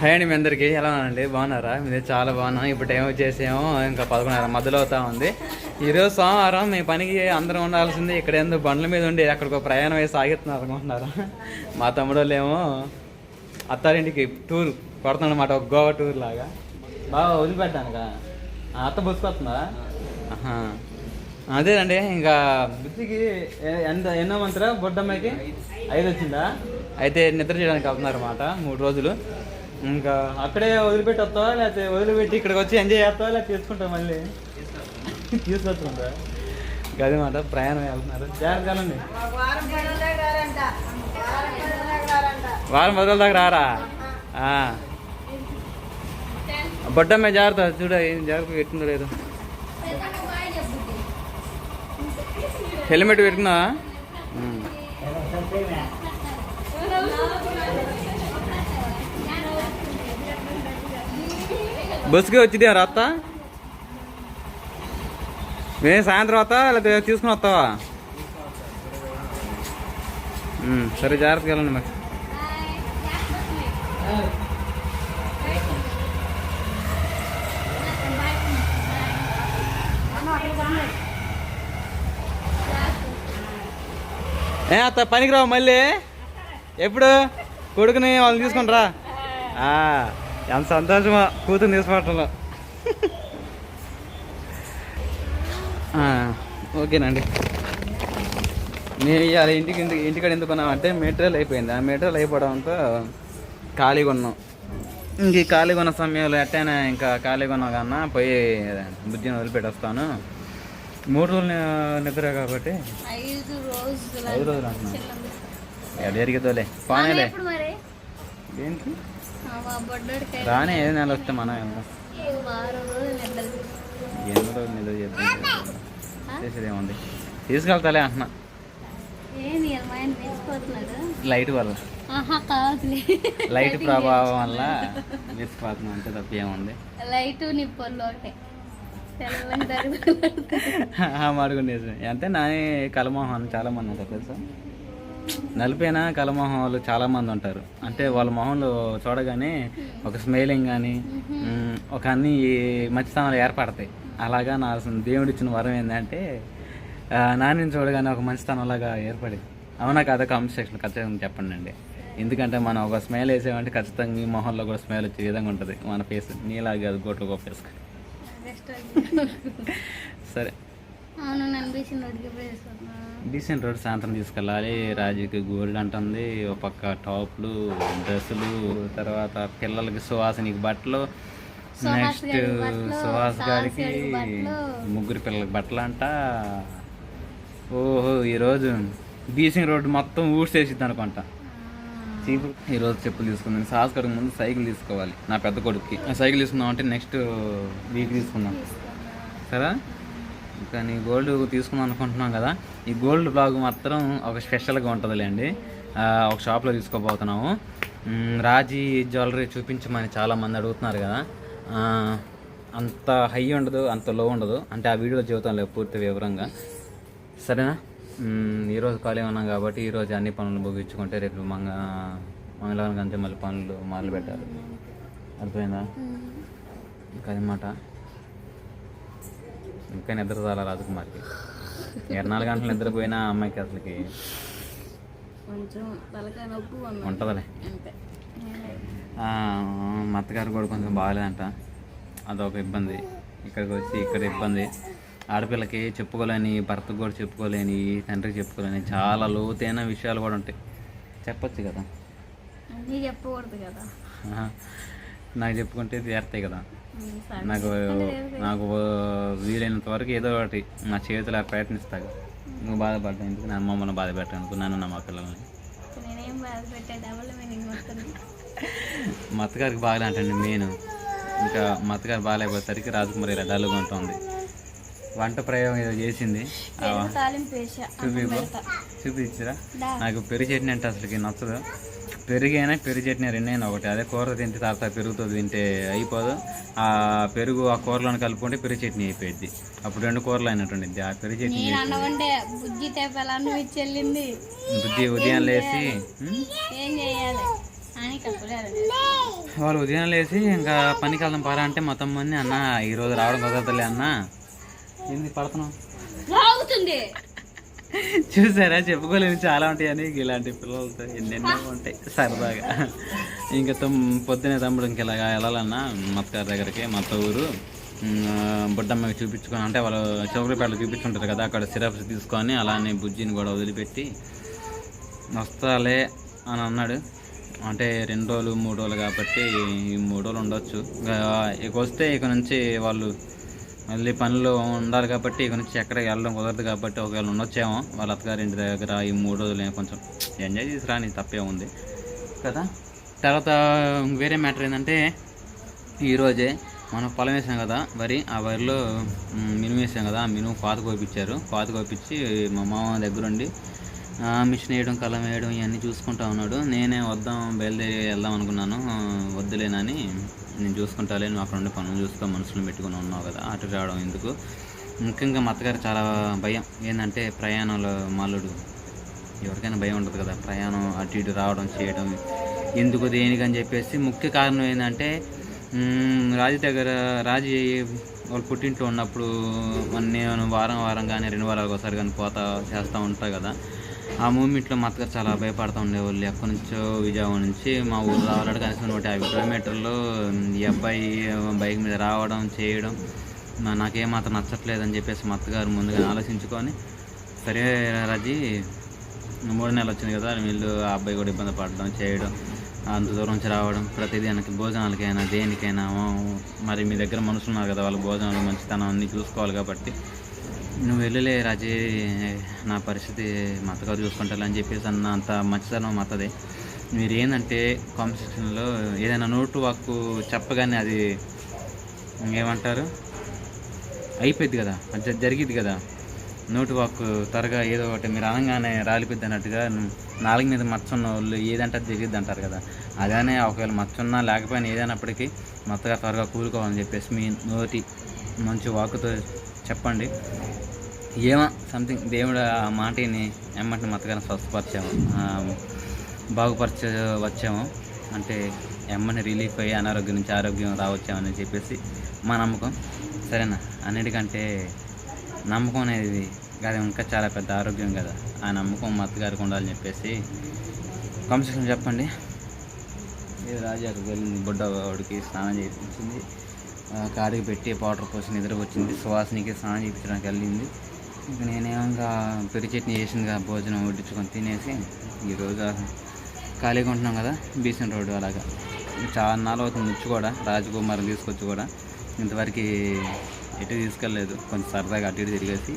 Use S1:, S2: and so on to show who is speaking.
S1: Hi అండి మీ అందరికీ. ఎలా ఉన్నారండి? బాగున్నారా? మీది చాలా బాగున్నాం. ఇప్పుడు టైం వచ్చేసేమో ఇంకా పదకొండున్నర మధ్యలో అవుతా ఉంది. ఈరోజు సోమవారం మీ పనికి అందరం ఉండాల్సింది ఇక్కడ ఎందుకు బండ్ల మీద ఉండి ఎక్కడికో ప్రయాణం వేసి సాగిస్తున్నారు అనుకుంటున్నారా? మా తమ్ముడు ఏమో అత్తారింటికి టూర్ కొడుతున్నమాట ఒక గోవా టూర్ లాగా. బాగా వదిలిపెట్టానుగా. అత్త బుసుకొస్తుందా. అదేనండి ఇంకా బుద్ధికి ఎంత ఎన్నో మంత్రా? బొడ్డమ్మాయికి? ఐదు వచ్చిందా అయితే నిద్ర చేయడానికి అన్నమాట మూడు రోజులు. ఇంకా అక్కడే వదిలిపెట్టి వస్తావా? లేకపోతే వదిలిపెట్టి ఇక్కడికి వచ్చి ఎంజాయ్ చేస్తావా? లేకపోతే తీసుకుంటావు మళ్ళీ? తీసుకొస్తుందా గది మాట ప్రయాణం వెళ్తున్నారు. జాగ్రత్త వారం మొదల దాకా రారా? బొడ్డమ్మే బొడ్డమ్మ జాగ్రత్త చూడ ఏం జాగ్రత్త పెట్టుకుందో లేదు. హెల్మెట్ పెట్టుకున్నావా? బస్సుకే వచ్చింది రాత మేము సాయంత్రం వస్తా లేకపోతే తీసుకుని వస్తావా? సరే జాగ్రత్తగా వెళ్ళండి మరి. ఏ అత్త పనికిరావు మళ్ళీ? ఎప్పుడు? కొడుకుని వాళ్ళని తీసుకుంటారా రా. ఎంత సంతోషమా కూతురు తీసుకోవటంలో ఓకేనండి. నేను ఇవాళ ఇంటికి ఇంటికి ఇంటికాడ ఎందుకు కొన్నామంటే మెటీరియల్ అయిపోయింది. ఆ మెటీరియల్ అయిపోవడంతో ఖాళీగా ఉన్నాం. ఇంక ఖాళీగా ఉన్న సమయంలో ఎట్టైనా ఇంకా ఖాళీగా ఉన్నాం కన్నా పోయి బుద్ధిని వదిలిపెట్టేస్తాను. మూడు రోజులు నిద్ర కాబట్టి.
S2: ఐదు రోజులు
S1: ఐదు రోజులు అంటున్నా ఎడ జరిగితోలే పానేలే. దేనికి? రానే ఏ నెల వస్తే మనం వెళ్దాం.
S2: నిద్ర
S1: ఎన్ని రోజులు నిద్ర చేద్దాం. చేసేది ఏముంది తీసుకెళ్తాలే అంటున్నా.
S2: ఏంది
S1: లైట్ వల్ల. లైట్ ప్రభావం వల్ల తీసుకుపోతున్నాం అంతే తప్ప ఏముంది?
S2: లైట్ నిప్పొల్లు ఒకటే.
S1: మాడుకునేసి అంటే నాని కలమోహం అని చాలా మంది ఉంటారు తెలుసా? నలిపైన కలమోహం వాళ్ళు చాలా మంది ఉంటారు. అంటే వాళ్ళ మొహంలో చూడగానే ఒక స్మైలింగ్ కానీ ఒక అన్ని మంచితనాలు ఏర్పడతాయి. అలాగా నా దేవుడు ఇచ్చిన వరం ఏంటంటే ఆ, నానిని చూడగానే ఒక మంచితనం లాగా ఏర్పడింది. అవునా కాదా కామెంట్ సెక్షన్ ఖచ్చితంగా చెప్పండి అండి. ఎందుకంటే మనం ఒక స్మైల్ వేసామంటే ఖచ్చితంగా మీ మొహంలో కూడా స్మైల్ వచ్చే విధంగా ఉంటుంది మన ఫేస్ నీలాగా గోట్లు గొప్ప వేసుకొని సరే. డీసెంట్ రోడ్ సాయంత్రం తీసుకెళ్ళాలి. రాజుకి గోల్డ్ అంటుంది. ఒక పక్క టాప్లు డ్రెస్సులు తర్వాత పిల్లలకి సువాసనికి బట్టలు. నెక్స్ట్ సుహాస్ గారికి. ముగ్గురు పిల్లలకి బట్టలు అంట. ఓహో ఈరోజు డీసింగ్ రోడ్ మొత్తం ఊడ్చేసిద్ది అనుకుంటా. చీపు ఈరోజు చెప్పులు తీసుకుందాం. సాహస్ గారికి ముందు సైకిల్ తీసుకోవాలి. నా పెద్ద కొడుకుకి. సైకిల్ తీసుకుందాం అంటే నెక్స్ట్ వీక్ తీసుకుందాం. సరే కానీ గోల్డ్ తీసుకుందాం అనుకుంటున్నాం కదా ఈ గోల్డ్ బ్లాగ్ మాత్రం ఒక స్పెషల్గా ఉంటుందిలేండి. ఒక షాప్లో తీసుకోబోతున్నాము. రాజీ జ్యువెలరీ చూపించమని చాలామంది అడుగుతున్నారు కదా. అంత హై ఉండదు అంత లో ఉండదు. అంటే ఆ వీడియో జీవితం లేదు పూర్తి వివరంగా. సరేనా? ఈరోజు ఖాళీ ఉన్నాం కాబట్టి ఈరోజు అన్ని పనులు ముగించుకుంటే రేపు మంగ మంగళవారం అంతే మళ్ళీ పనులు మొదలు పెట్టారు అర్థమైందా? ఇంకా అన్నమాట ఇంకా నిద్ర చాలా రాజకుమారికి. ఇరవై నాలుగు గంటలు నిద్రపోయినా అమ్మాయికి అసలుకి
S2: కొంచెం తలకాయ నొప్పి ఉంది.
S1: ఉంటుందిలే. మా అత్తగారు కూడా కొంచెం బాగాలేదంట. అదొక ఇబ్బంది. ఇక్కడికి వచ్చి ఇక్కడ ఇబ్బంది. ఆడపిల్లకి చెప్పుకోలేని భర్తకు కూడా చెప్పుకోలేని తండ్రికి చెప్పుకోలేని చాలా లోతైన విషయాలు కూడా ఉంటాయి. చెప్పొచ్చు కదా?
S2: చెప్పకూడదు కదా.
S1: నాకు చెప్పుకుంటే తీరుతాయి కదా. నాకు నాకు వీలైనంత వరకు ఏదో ఒకటి నా చేతిలో ప్రయత్నిస్తాను నువ్వు బాధపడ్డా ఎందుకు? నా అమ్మమ్మను బాధ పెట్టాను నాన్న నా మా పిల్లల్ని. మా అత్తగారికి బాగాలే అంటండి మెయిన్ ఇంకా మా అత్తగారు బాగాలేకపోయేసరికి రాజకుమారి ఇలా డల్గా ఉంటుంది. వంట ప్రయోగం ఏదో చేసింది. చూపించరా. నాకు పెరుగు చట్నీ అంటే అసలుకి నచ్చదు. పెరుగైనా పెరుగు చట్నీ రెండైనా ఒకటి. అదే కూర తింటే తర్వాత పెరుగుతో తింటే అయిపోదు. ఆ పెరుగు ఆ కూరలో కలుపుకుంటే పెరుగు చట్నీ అయిపోయింది అప్పుడు రెండు కూరలు అయినట్టుండిద్ది. ఆ పెరుగు చట్నీ బుద్ధి ఉదయం లేచి వాళ్ళు ఉదయం లేచి ఇంకా పనికి వెళ్దాం పారా అంటే మొత్తం మంది అన్న ఈరోజు రావడం కుదరదులే అన్న. ఏంది పడుతున్నావు?
S2: లాగుతుంది
S1: చూసారా? చెప్పుకోలేని చాలా ఉంటాయని ఇలాంటి పిల్లలతో ఎన్నెన్నో ఉంటాయి. సరదాగా. ఇంకా తమ్ పొద్దునే తమ్ముడు ఇంక ఇలాగా వెళ్ళాలన్నా మత్తగారి దగ్గరికి మత్త ఊరు. బుడ్డమ్మకి చూపించుకొని అంటే వాళ్ళు చౌకలపేటలో చూపించుంటారు కదా అక్కడ సిరప్స్ తీసుకొని అలానే బుజ్జిని కూడా వదిలిపెట్టి వస్తాలే అని అన్నాడు. అంటే రెండు రోజులు మూడు రోజులు కాబట్టి మూడు రోజులు ఉండొచ్చు. ఇక వస్తే ఇక నుంచి వాళ్ళు మళ్ళీ పనులు ఉండాలి కాబట్టి గురించి నుంచి ఎక్కడికి వెళ్ళడం కుదరదు కాబట్టి ఒకవేళ ఉండొచ్చేమో వాళ్ళ అత్తగారి ఇంటి దగ్గర ఈ మూడు రోజులు కొంచెం ఎంజాయ్ చేసి రాని తప్పే ఉంది. కదా? తర్వాత వేరే మ్యాటర్ ఏంటంటే ఈరోజే మనం పొలం వేసాం కదా వరి ఆ వరిలో మినుము వేసాం కదా ఆ మినుము పాత కోపించారు పాత కోపించి మా మామ దగ్గరుండి మిషన్ వేయడం కలం వేయడం ఇవన్నీ చూసుకుంటా ఉన్నాడు. నేనే వద్దాం బయలుదేరి వెళ్దాం అనుకున్నాను. వద్దులేనని నేను చూసుకుంటాలే నువ్వు అక్కడ ఉండే పనులు చూసుకో మనుషులు పెట్టుకుని ఉన్నావు కదా అటు రావడం ఎందుకు? ముఖ్యంగా మా అత్తగారు చాలా భయం. ఏంటంటే ప్రయాణంలో మల్లుడు ఎవరికైనా భయం ఉంటుంది కదా ప్రయాణం అటు ఇటు రావడం చేయడం ఎందుకు దేనికని చెప్పేసి ముఖ్య కారణం ఏంటంటే రాజు దగ్గర రాజు వాళ్ళు పుట్టింట్లో ఉన్నప్పుడు మన నేను వారం వారం కానీ రెండు వారాలకు ఒకసారి కానీ పోతా చేస్తూ ఉంటా కదా. ఆ మూమెంట్లో మా అత్తగారు చాలా భయపడుతూ ఉండేవాళ్ళు. ఎక్కడి నుంచో విజయవాడ నుంచి మా ఊరు రావాలంటే కనీసం నూట యాభై కిలోమీటర్లు ఈ అబ్బాయి బైక్ మీద రావడం చేయడం నా- నాకేమాత్రం నచ్చట్లేదని చెప్పేసి మా అత్తగారు ముందుగా ఆలోచించుకొని సరే రాజీ మూడు నెలలు వచ్చింది కదా వీళ్ళు ఆ అబ్బాయి కూడా ఇబ్బంది పడడం చేయడం అంత దూరం నుంచి రావడం ప్రతిదీ భోజనాలకైనా దేనికైనా మరి మీ దగ్గర మనుషులు ఉన్నారు కదా వాళ్ళ భోజనాలు మంచితనం అన్నీ చూసుకోవాలి కాబట్టి నువ్వు వెళ్ళలే రాజీ నా పరిస్థితి మా అత్తగారు చూసుకుంటారు అని చెప్పేసి అన్న అంత మంచితనం మా అత్తదే మీరు ఏంటంటే కాంపిటీషన్లో ఏదైనా నోటు వాక్కు చెప్పగానే అది ఏమంటారు? అయిపోయింది కదా అది జరిగింది కదా. నోటు వాక్కు త్వరగా ఏదో ఒకటి మీరు అనగానే రాలిపోద్ది అన్నట్టుగా నాలుగు మీద మచ్చున్న వాళ్ళు ఏదంటే అది జరిగిద్ది అంటారు కదా. అదేనే ఒకవేళ మచ్చున్నా లేకపోయినా ఏదైనప్పటికీ మొత్తగా త్వరగా కూలుకోవాలని చెప్పేసి మీ నోటి మంచి వాక్కుతో చెప్పండి. ఏమో సంథింగ్ దేవుడు ఆ మాటని ఎమ్మటిని మతగానే స్వస్థపరిచాము. బాగుపరచ వచ్చాము అంటే ఎమ్మని రిలీఫ్ అయ్యి అనారోగ్యం నుంచి ఆరోగ్యం రావచ్చామని చెప్పేసి మా నమ్మకం. సరేనా? అన్నిటికంటే నమ్మకం అనేది కాదు ఇంకా చాలా పెద్ద ఆరోగ్యం కదా. ఆ నమ్మకం మా అత్తగారికి ఉండాలని చెప్పేసి కాంపిటీషన్ చెప్పండి. ఇది రాజాకు వెళ్ళింది బుడ్డ వాడికి స్నానం చేయించింది. కాడికి పెట్టి పౌడర్ పోసి నిద్ర వచ్చింది సువాసనికి స్నానం చేయించడానికి వెళ్ళింది. ఇక నేనేమో ఇంకా పెరి చట్నీ చేసిందిగా భోజనం వడ్డించుకొని తినేసి ఈరోజు ఖాళీగా ఉంటున్నాం కదా బీసెన్ రోడ్డు అలాగా. చాలా నాలుగు అవుతుంది వచ్చి కూడా రాజకుమార్ని తీసుకొచ్చి కూడా ఇంతవరకు ఎటు తీసుకెళ్ళలేదు. కొంచెం సరదాగా అటు ఇటు తిరిగేసి